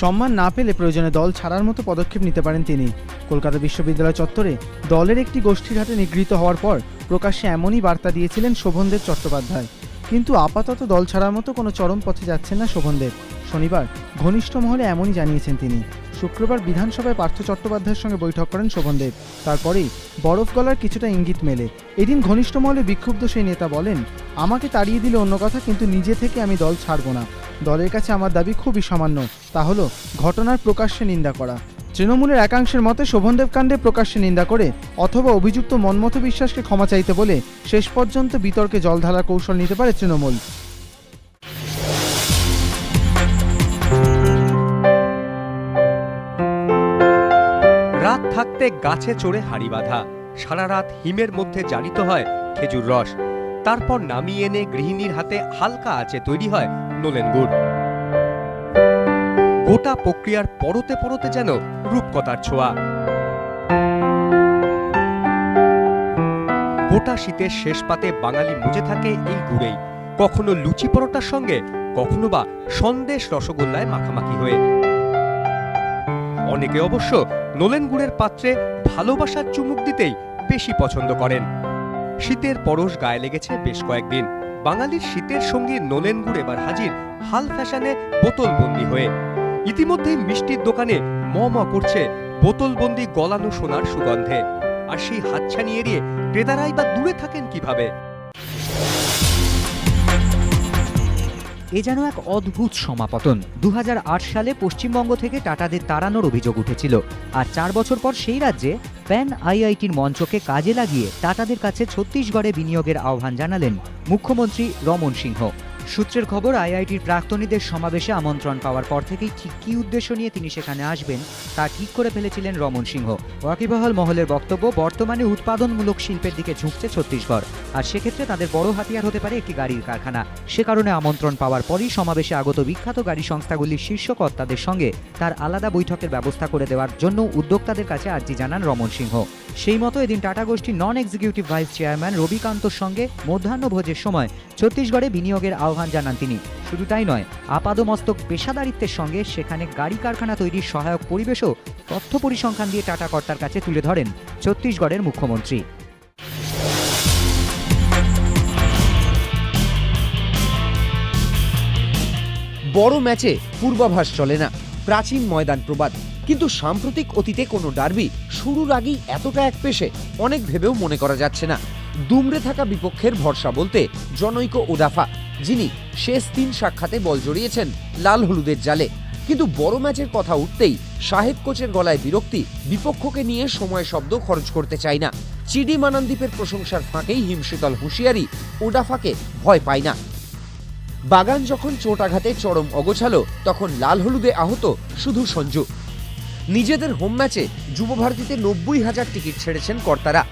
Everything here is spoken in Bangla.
সম্মান না পেলে প্রয়োজনে দল ছাড়ার মতো পদক্ষেপ নিতে পারেন তিনি। কলকাতা বিশ্ববিদ্যালয় চত্বরে দলের একটি গোষ্ঠীর হাতে নিগৃহীত হওয়ার পর প্রকাশ্যে এমনই বার্তা দিয়েছিলেন শোভনদেব চট্টোপাধ্যায়। কিন্তু আপাতত দল ছাড়ার মতো কোনো চরম পথে যাচ্ছেন না শোভনদেব শনিবার ঘনিষ্ঠ মহলে এমনই জানিয়েছেন তিনি। শুক্রবার বিধানসভায় পার্থ চট্টোপাধ্যায়ের সঙ্গে বৈঠক করেন শোভনদেব তারপরেই বরফ গলার কিছুটা ইঙ্গিত মেলে। এদিন ঘনিষ্ঠ মহলে বিক্ষুব্ধ সেই নেতা বলেন, আমাকে তাড়িয়ে দিলে অন্য কথা, কিন্তু নিজে থেকে আমি দল ছাড়ব না। দলের কাছে আমার দাবি খুবই সামান্য, তা হলো ঘটনার প্রকাশ্যে নিন্দা করা। তৃণমূলের একাংশের মতে শোভনদেব কাণ্ডে প্রকাশ্যে নিন্দা করে অথবা অভিযুক্ত মনমথ বিশ্বাসকে ক্ষমা চাইতে বলে শেষ পর্যন্ত বিতর্কে জল ঢালার কৌশল নিতে পারে তৃণমূল। রাত থাকতে গাছে চড়ে হাড়ি বাঁধা সারা রাত হিমের মধ্যে জারিত হয় খেজুর রস। তারপর নামিয়ে এনে গৃহিণীর হাতে হালকা আছে তৈরি হয় নোলেন গুড়। গোটা প্রক্রিয়ার পরতে পরতে যেন রূপকথার ছোঁয়া। গোটা শীতের শেষ পাতে বাঙালি মুজে থাকে এই গুড়েই, কখনো লুচি পরোটার সঙ্গে, কখনো বা সন্দেশ রসগোল্লায় মাখামাখি হয়ে। অনেকে অবশ্য নোলেন গুড়ের পাত্রে ভালোবাসার চুমুক দিতেই বেশি পছন্দ করেন। শীতের পরশ গায়ে লেগেছে বেশ কয়েকদিন। বাঙালির শীতের সঙ্গী নোলেন গুড় এবার হাজির হাল ফ্যাশনে বোতলবন্দি হয়ে। ইতিমধ্যেই মিষ্টির দোকানে ম ম করছে বোতলবন্দি গলানো সোনার সুগন্ধে। আর সেই হাতছানি এড়িয়ে ক্রেতারাই বা দূরে থাকেন কীভাবে? এ যেন এক অদ্ভুত সমাপতন। দু হাজার আট সালে পশ্চিমবঙ্গ থেকে টাটাদের তাড়ানোর অভিযোগ উঠেছিল। আর চার বছর পর সেই রাজ্যে প্যান আইআইটির মঞ্চকে কাজে লাগিয়ে টাটাদের কাছে ছত্তিশগড়ে বিনিয়োগের আহ্বান জানালেন মুখ্যমন্ত্রী রমন সিংহ। সূত্রের খবর, আইআইটির প্রাক্তনীদের সমাবেশে আমন্ত্রণ পাওয়ার পর থেকেই ঠিক কী উদ্দেশ্য নিয়ে তিনি সেখানে আসবেন, তা ঠিক করে ফেলেছিলেন রমন সিংহ। ওয়াকিবহাল মহলের বক্তব্য, বর্তমানে উৎপাদনমূলক শিল্পের দিকে ঝুঁকছে ছত্তিশগড়। আর সেক্ষেত্রে তাদের বড় হাতিয়ার হতে পারে একটি গাড়ির কারখানা। সে কারণে আমন্ত্রণ পাওয়ার পরই সমাবেশে আগত বিখ্যাত গাড়ি সংস্থাগুলির শীর্ষ কর্তাদের সঙ্গে তার আলাদা বৈঠকের ব্যবস্থা করে দেওয়ার জন্য উদ্যোক্তাদের কাছে আর্জি জানান রমন সিংহ। সেই মতো এদিন টাটা গোষ্ঠীর নন এক্সিকিউটিভ ভাইস চেয়ারম্যান রবিকান্তর সঙ্গে মধ্যাহ্নভোজের সময় ছত্তিশগড়ে বিনিয়োগের আহ্বান জানান তিনি। শুধু তাই নয়, আপাদমস্তক পেশাদারিত্বের সঙ্গে সেখানে গাড়ি কারখানা তৈরির সহায়ক পরিবেশও তথ্য পরিসংখ্যান দিয়ে টাটা কর্তার কাছে তুলে ধরেন ছত্তিশগড়ের মুখ্যমন্ত্রী। বড় ম্যাচে পূর্বাভাস চলে না। প্রাচীন ময়দান প্রবাদ। কিন্তু সাম্প্রতিক অতীতে কোনো ডার্বি শুরুর আগেই এতটা এক পেশে অনেক ভেবেও মনে করা যাচ্ছে না। দুমড়ে থাকা বিপক্ষের ভরসা বলতে জনৈক ওডাফা যিনি শেষ তিন সাক্ষাতে বল জড়িয়েছেন লাল হলুদের জালে। কিন্তু বড় ম্যাচের কথা উঠতেই সাহেব কোচের গলায় বিরক্তি বিপক্ষকে নিয়ে সময় শব্দ খরচ করতে চায় না। চিডি মানান্দীপের প্রশংসার ফাঁকেই হিমশীতল হুঁশিয়ারি ওডাফাকে ভয় পায় না। বাগান যখন চোট আঘাতে চরম অগোছালো, তখন লাল হলুদে আহত শুধু সঞ্জু। নিজেদের হোম ম্যাচে যুব ভারতীতে নব্বই হাজার টিকিট ছেড়েছেন কর্তারা।